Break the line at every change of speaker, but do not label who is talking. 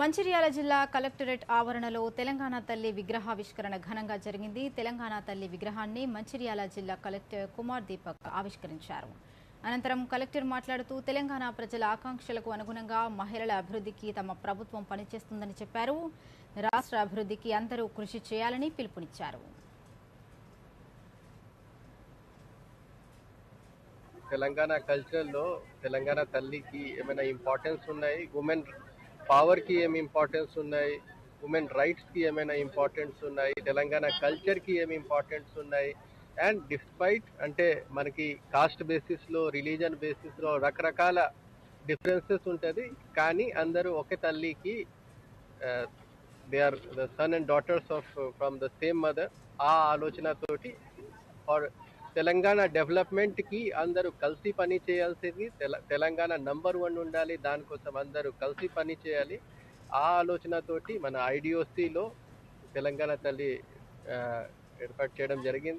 మంచిర్యాల జిల్లా కలెక్టరేట్ ఆవరణలో తెలంగాణ తల్లి విగ్రహావిష్కరణ ఘనంగా జరిగింది. తెలంగాణ తల్లి విగ్రహాన్ని మంచిర్యాల జిల్లా కలెక్టర్ కుమార్ దీపక్ ఆవిష్కరించారు. అనంతరం కలెక్టర్ మాట్లాడుతూ తెలంగాణ ప్రజల ఆకాంక్షలకు అనుగుణంగా మహిళల అభివృద్ధికి తమ ప్రభుత్వం పనిచేస్తుందని చెప్పారు. రాష్ట్ర అభివృద్ధికి అందరూ కృషి చేయాలని పిలుపునిచ్చారు.
తెలంగాణ కల్చర్లో తెలంగాణ తల్లికి ఏమైనా ఇంపార్టెన్స్ ఉన్నాయి? ఉమెన్ పవర్కి ఏమి ఇంపార్టెన్స్ ఉన్నాయి? ఉమెన్ రైట్స్కి ఏమైనా ఇంపార్టెన్స్ ఉన్నాయి? తెలంగాణ కల్చర్కి ఏమి ఇంపార్టెన్స్ ఉన్నాయి? అండ్ డిస్పైట్ అంటే మనకి కాస్ట్ బేసిస్లో రిలీజన్ బేసిస్లో రకరకాల డిఫరెన్సెస్ ఉంటుంది. కానీ అందరూ ఒకే తల్లికి they are the son and daughters of from the same mother ఆ ఆలోచనతోటి ఆర్ తెలంగాణ డెవలప్మెంట్కి అందరూ కలిసి పని చేయాల్సింది తెల- తెలంగాణ నంబర్ వన్ ఉండాలి దానికోసం అందరూ కలిసి పని చేయాలి. ఆ ఆలోచనతోటి మన ఐడిఓసిలో తెలంగాణ తల్లి ఏర్పాటు చేయడం జరిగింది.